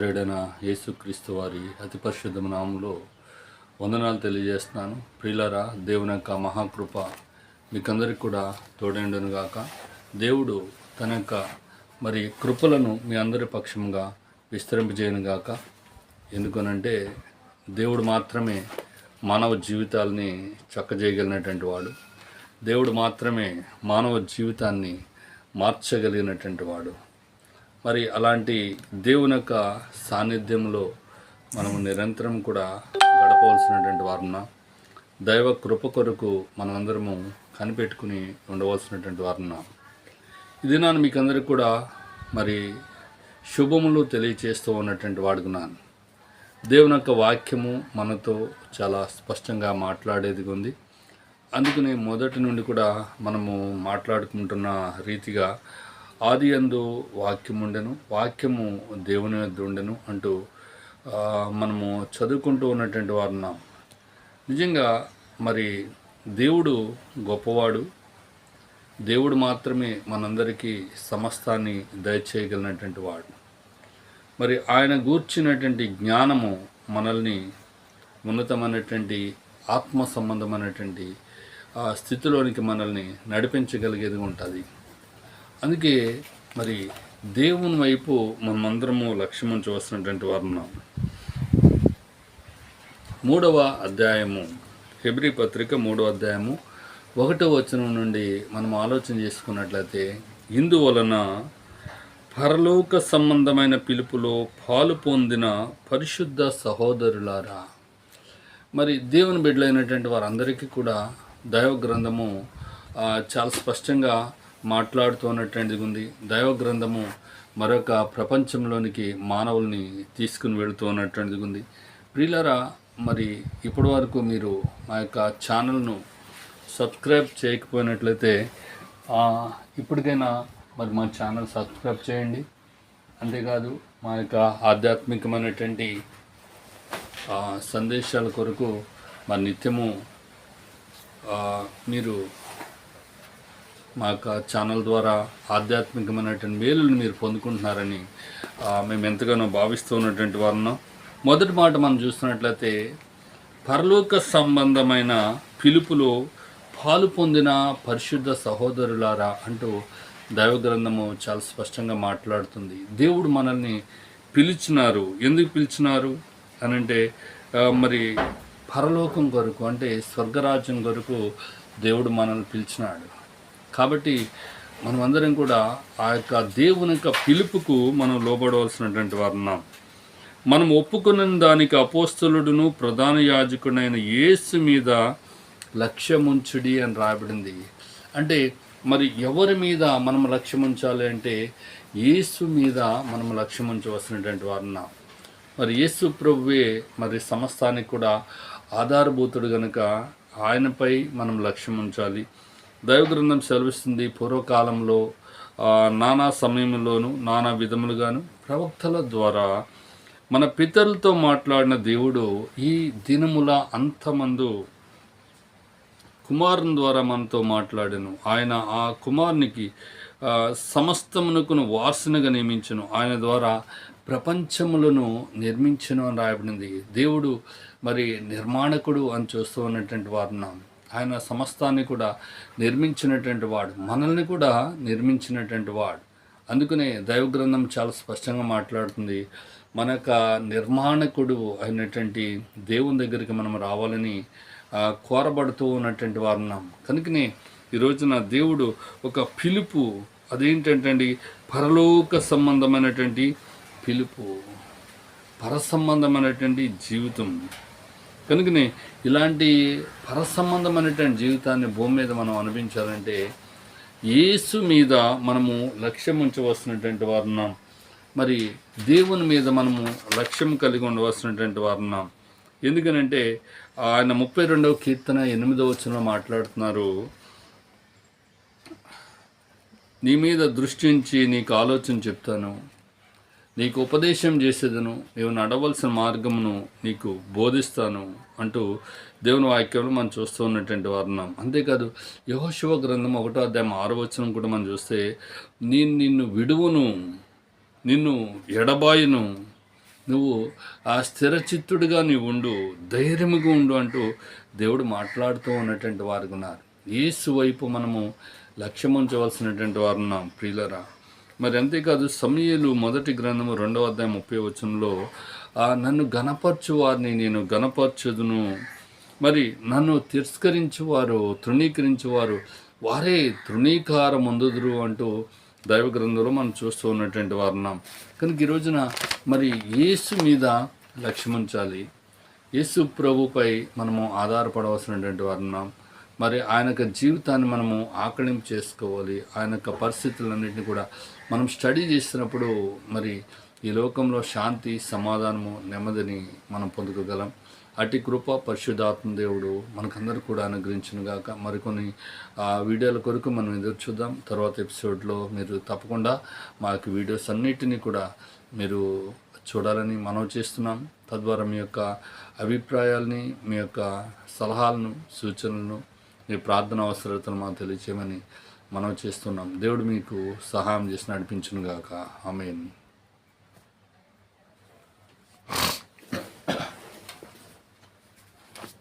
ప్రేడన యేసుక్రీస్తు వారి అతి పరిశుద్ధ నామంలో వందనాలు తెలియజేస్తున్నాను. ప్రియులరా దేవుని యొక్క మహాకృప మీకందరికి కూడా తోడైండును గాక దేవుడు తన యొక్క మరి కృపలను మీ అందరి పక్షంగా విస్తరింపజేయను గాక ఎందుకనంటే దేవుడు మాత్రమే మానవ జీవితాల్ని చక్కజేయగలిగినటువంటి వాడు. దేవుడు మాత్రమే మానవ జీవితాన్ని మార్చగలిగినటువంటి వాడు. మరి అలాంటి దేవుని యొక్క సాన్నిధ్యంలో మనము నిరంతరం కూడా గడపవలసినటువంటి వారున్నా దైవ కృప కొరకు మనమందరము కనిపెట్టుకుని ఉండవలసినటువంటి వారున్న ఇది నేను మీకు అందరికి కూడా మరి శుభములు తెలియచేస్తూ ఉన్నటువంటి వాడుకున్నాను దేవుని యొక్క వాక్యము మనతో చాలా స్పష్టంగా మాట్లాడేది ఉంది. అందుకని మొదటి నుండి కూడా మనము మాట్లాడుకుంటున్న రీతిగా ఆది అందు వాక్యం ఉండెను వాక్యము దేవుని వద్ద ఉండెను అంటూ మనము చదువుకుంటూ ఉన్నటువంటి వారున్నాం నిజంగా మరి దేవుడు గొప్పవాడు. దేవుడు మాత్రమే మనందరికీ సమస్తాన్ని దయచేయగలిగినటువంటి వాడు. మరి ఆయన గూర్చినటువంటి జ్ఞానము మనల్ని ఉన్నతమైనటువంటి ఆత్మ సంబంధమైనటువంటి ఆ స్థితిలోనికి మనల్ని నడిపించగలిగేది ఉంటుంది. అందుకే మరి దేవుని వైపు మనమందరము లక్ష్యం చూస్తున్నటువంటి వారు ఉన్నాం. మూడవ అధ్యాయము హెబ్రి పత్రిక మూడవ అధ్యాయము ఒకటో వచనం నుండి మనం ఆలోచన చేసుకున్నట్లయితే ఇందువలన పరలోక సంబంధమైన పిలుపులో పాలు పొందిన పరిశుద్ధ సహోదరులారా. మరి దేవుని బిడ్డలైనటువంటి వారందరికీ కూడా దైవ గ్రంథము చాలా స్పష్టంగా మాట్లాడుతున్నటువంటిది ఉంది దైవ గ్రంథము మరొక ప్రపంచంలోనికి మానవుల్ని తీసుకుని వెళుతూ ఉన్నటువంటిది ఉంది ప్రియులరా మరి ఇప్పటి వరకు మీరు మా యొక్క ఛానల్ను సబ్స్క్రైబ్ చేయకపోయినట్లయితే ఇప్పటికైనా మరి మా ఛానల్ సబ్స్క్రైబ్ చేయండి. అంతేకాదు మా యొక్క ఆధ్యాత్మికమైనటువంటి సందేశాల కొరకు మరి నిత్యము మీరు మా యొక్క ఛానల్ ద్వారా ఆధ్యాత్మికమైనటువంటి మేలును మీరు పొందుకుంటున్నారని మేము ఎంతగానో భావిస్తూ ఉన్నటువంటి వారున్నాం. మొదటి మాట మనం చూస్తున్నట్లయితే పరలోక సంబంధమైన పిలుపులో పాలు పొందిన పరిశుద్ధ సహోదరులారా అంటూ దైవ గ్రంథము చాలా స్పష్టంగా మాట్లాడుతుంది. దేవుడు మనల్ని పిలిచినారు. ఎందుకు పిలిచినారు? అని అంటే మరి పరలోకం కొరకు అంటే స్వర్గరాజ్యం కొరకు దేవుడు మనల్ని పిలిచినాడు. కాబట్టి మనమందరం కూడా ఆ యొక్క దేవుని యొక్క పిలుపుకు మనం లోబడవలసినటువంటి వారు ఉన్నాం మనం ఒప్పుకున్న దానికి అపోస్తలుడును ప్రధాన యాజకుడైన యేసు మీద లక్ష్యముంచుడి అని రాయబడింది. అంటే మరి ఎవరి మీద మనం లక్ష్యం ఉంచాలి అంటే యేసు మీద మనం లక్ష్యం ఉంచవలసినటువంటి వారు మరి యేసు ప్రభువే మరి సమస్తానికి కూడా ఆధారభూతుడు గనుక ఆయనపై మనం లక్ష్యం ఉంచాలి దైవగ్రంథం సెలవిస్తుంది పూర్వకాలంలో నానా సమయంలోను నానా విధములుగాను ప్రవక్తల ద్వారా. మన పితరులతో మాట్లాడిన దేవుడు ఈ దినముల అంతమందు కుమారుని ద్వారా మనతో మాట్లాడాను. ఆయన ఆ కుమారునికి సమస్తమునకును వాసనగా నియమించను. ఆయన ద్వారా ప్రపంచములను నిర్మించను అని రాయబడింది. దేవుడు మరి నిర్మాణకుడు అని చూస్తూ ఉన్నటువంటి వారున్నాం ఆయన సమస్తాన్ని కూడా నిర్మించినటువంటి వాడు. మనల్ని కూడా నిర్మించినటువంటి వాడు. అందుకనే దైవగ్రంథం చాలా స్పష్టంగా మాట్లాడుతుంది. మన యొక్క నిర్మాణకుడు అయినటువంటి దేవుని దగ్గరికి మనం రావాలని కోరబడుతూ ఉన్నటువంటి వారు ఉన్నాం. కనుకనే ఈ రోజున దేవుడు ఒక పిలుపు అదేంటంటే అండి పరలోక సంబంధమైనటువంటి పిలుపు. పరసంబంధమైనటువంటి జీవితం. కనుకనే ఇలాంటి పరసంబంధమైనటువంటి జీవితాన్ని భూమి మీద మనం అనిపించాలంటే యేసు మీద మనము లక్ష్యం ఉంచవలసినటువంటి వారున్నాం మరి దేవుని మీద మనము లక్ష్యం కలిగి ఉండవలసినటువంటి వారున్నాం ఎందుకనంటే ఆయన ముప్పై రెండవ కీర్తన ఎనిమిదవ వచనంలో మాట్లాడుతున్నారు. నీ మీద దృష్టించి నీకు ఆలోచన చెప్తాను. నీకు ఉపదేశం చేసేదను నీవు నడవలసిన మార్గమును నీకు బోధిస్తాను అంటూ దేవుని వాక్యంలో మనం చూస్తూ ఉన్నటువంటి వారు అంతేకాదు యహోశివ గ్రంథం ఒకటో అధ్యాయం ఆరో వచనం కూడా మనం చూస్తే నేను నిన్ను విడువును నిన్ను ఎడబాయును నువ్వు ఆ స్థిరచిత్తుడిగా నీవు ఉండు ధైర్యముగా ఉండు అంటూ దేవుడు మాట్లాడుతూ ఉన్నటువంటి వారు ఉన్నారు. ఏసు వైపు మనము లక్ష్యం ఉంచవలసినటువంటి వారు ఉన్నాం ప్రియులరా. మరి అంతేకాదు సమయలు మొదటి గ్రంథము రెండవ అధ్యాయం ముప్పై వచనంలో నన్ను గణపరచు వారిని నేను గణపరచుదును మరి నన్ను తిరస్కరించేవారు తృణీకరించేవారు వారే తృణీకారం అందుదురు అంటూ దైవ గ్రంథంలో మనం చూస్తూ ఉన్నటువంటి వారు ఉన్నాం కనుక ఈ రోజున మరి యేసు మీద లక్ష్యం ఉంచాలి. యేసు ప్రభుపై మనము ఆధారపడవలసినటువంటి వారు ఉన్నాం మరి ఆయన యొక్క జీవితాన్ని మనము ఆకలింపు చేసుకోవాలి ఆయన యొక్క పరిస్థితులన్నింటినీ కూడా మనం స్టడీ చేస్తున్నప్పుడు మరి ఈ లోకంలో శాంతి సమాధానము నెమ్మదిని మనం పొందుకోగలం. అటు కృప పరిశుద్ధాత్మ దేవుడు మనకందరూ కూడా అనుగ్రహించును గాక. మరికొన్ని ఆ, వీడియోల కొరకు మనం ఎదురు చూద్దాం. తర్వాత ఎపిసోడ్లో మీరు తప్పకుండా మాకు వీడియోస్ అన్నిటినీ కూడా మీరు చూడాలని మనం చేస్తున్నాం. తద్వారా మీ యొక్క అభిప్రాయాల్ని మీ యొక్క సలహాలను సూచనలను మీ ప్రార్థన అవసరతను మాకు తెలియచేయమని మనం చేస్తున్నాం. దేవుడు మీకు సహాయం చేసి నడిపించును గాక ఆమెను.